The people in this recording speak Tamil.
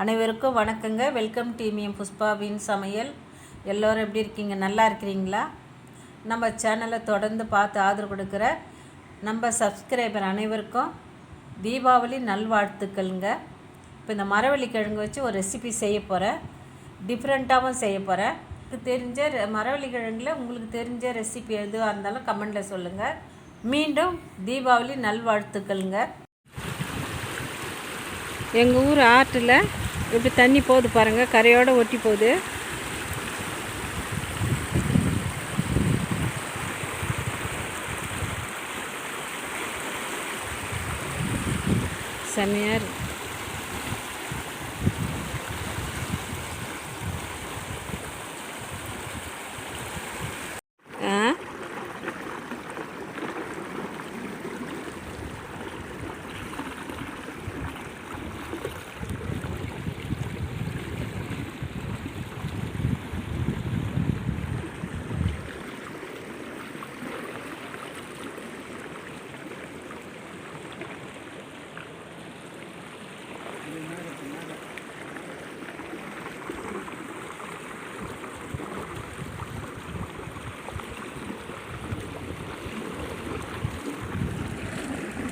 அனைவருக்கும் வணக்கங்க. வெல்கம் டீமியம் புஷ்பாவின் சமையல். எல்லோரும் எப்படி இருக்கீங்க? நல்லா இருக்கிறீங்களா? நம்ம சேனலை தொடர்ந்து பார்த்து ஆதரவு கொடுக்குற நம்ம சப்ஸ்கிரைபர் அனைவருக்கும் தீபாவளி நல்வாழ்த்துக்கள்ங்க. இப்போ இந்த மரவள்ளி கிழங்கு வச்சு ஒரு ரெசிபி செய்ய போகிறேன் டிஃப்ரெண்ட்டாகவும் செய்ய போகிறேன் எனக்கு தெரிஞ்ச மரவள்ளி கிழங்குல உங்களுக்கு தெரிஞ்ச ரெசிபி எதுவாக இருந்தாலும் கமெண்டில் சொல்லுங்கள் மீண்டும் தீபாவளி நல்வாழ்த்துக்கள்ங்க. எங்கள் ஊர் ஆற்றில் இப்படி தண்ணி போகுது பாருங்கள் கரையோடு ஒட்டி போகுது. செம்மையாக இருக்கு. Amen.